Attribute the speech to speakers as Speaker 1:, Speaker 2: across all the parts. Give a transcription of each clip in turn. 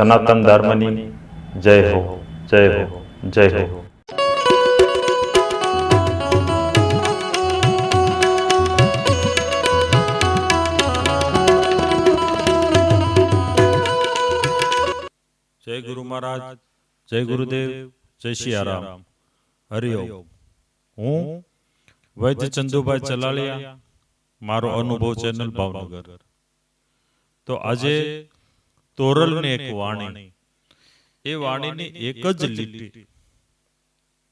Speaker 1: સનાતન ધર્મની જય હો જય હો જય હો. જય ગુરુ મહારાજ, જય ગુરુદેવ, જય સિયારામ હરિઓમ હું વૈદ્ય ચંદુભાઈ ચલાલિયા, મારો અનુભવ ચેનલ ભાવનગર. તો આજે તોરલની એક વાણી. એ વાણીની એક જ લીટી.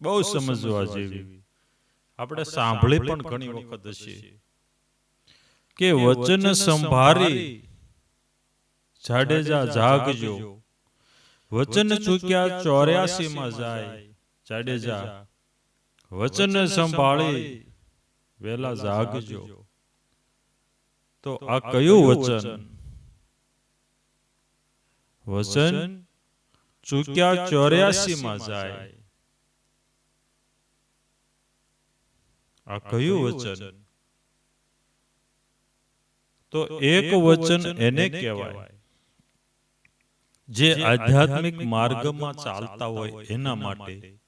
Speaker 1: બહુ સમજવા જેવી. આપણે સાંભળી પણ ઘણી વખત હશે. કે વચન સંભારી જાડેજા જાગજો. વચન ચૂક્યા ચોર્યાસી માં જાય. જાડેજા વચન સંભાળી વેલા જાગજો. તો આ કયું વચન? વચન ચૂક્યા ચોર્યાસી માં જાય. આ કયું વચન? તો એક વચન એને કહેવાય. જે આધ્યાત્મિક માર્ગમાં ચાલતા હોય એના માટે.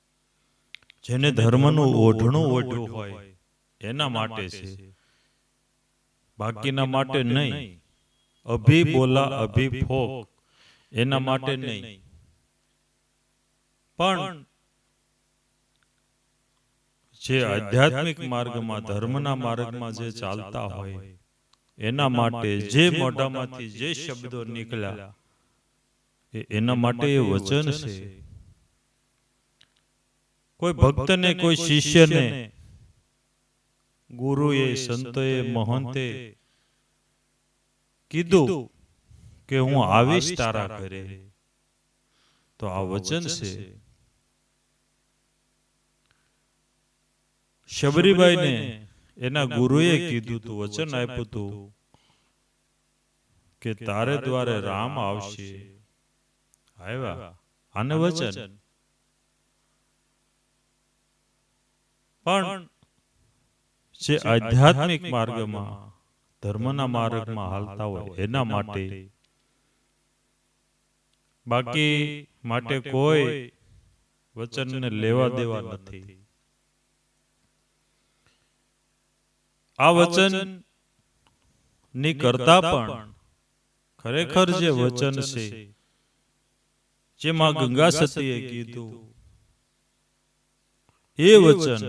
Speaker 1: જેને ધર્મનું ઓઢણું ઓઢ્યું હોય એના માટે છે. બાકીના માટે નહીં. અભી બોલા અભી ફોક એના માટે નહીં. પણ જે આધ્યાત્મિક માર્ગમાં ધર્મના માર્ગમાં જે ચાલતા હોય એના માટે જે મોઢામાંથી જે શબ્દો નીકળ્યા એ એના માટે એ વચન છે. કોઈ ભક્તને કોઈ શિષ્યને ગુરુએ સંતોએ મહંતે કીધું કે હું આવીશ તારા ઘરે તો આ વચન છે. શબરીબાઈને એના ગુરુએ કીધું તું વચન આપ્યું તું કે તારે દ્વારે રામ આવશે. આવ્યા. આને વચન. પણ જે આધ્યાત્મિક માર્ગમાં ધર્મના માર્ગમાં હાલતા હોય એના માટે બાકી માટે કોઈ વચનને લેવા દેવા નથી. આ વચનની કરતા પણ ખરેખર જે વચન છે જેમાં ગંગા સતીએ કીધું એ વચન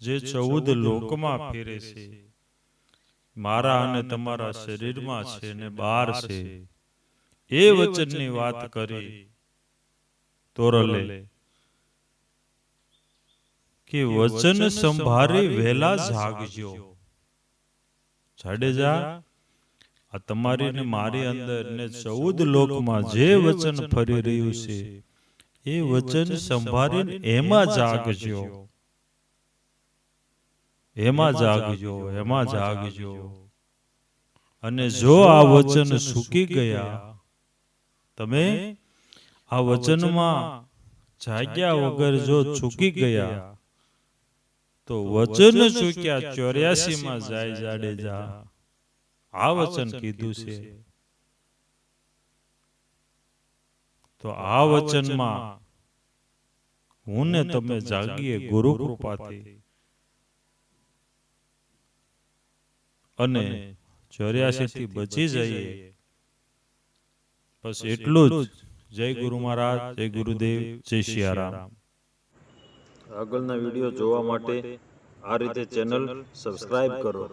Speaker 1: જે ચૌદ લોકમાં ફેરે છે. મારા અને તમારા શરીરમાં છે ને બાર છે. એ વચનની વાત કરી. તોરલે. કે વચન સંભારી વહેલા જાગજો. જાડેજા આ તમારી ને મારી અંદર ને ચૌદ લોકમાં જે વચન ફરી રહ્યું છે એ વચન સંભાળીને એમાં જાગજો. એમાં જાગજો એમાં જાગજો. અને જો આ વચન સૂકી ગયા તમે આ વચનમાં જાગ્યા વગર જો ચૂકી ગયા તો વચન ચૂક્યા ચોર્યાસી માં જાય જાડેજા. આ વચન કીધું છે. તો આ વચનમાં હું ને તમે જાગીએ ગુરુ કૃપાથી. અને ચોર્યાસી થી બચી જઈએ. બસ એટલું જ. જય ગુરુ મહારાજ જય ગુરુદેવ જય સિયારામ
Speaker 2: આગળના વીડિયો જોવા માટે આ રીતે ચેનલ સબસ્ક્રાઇબ કરો.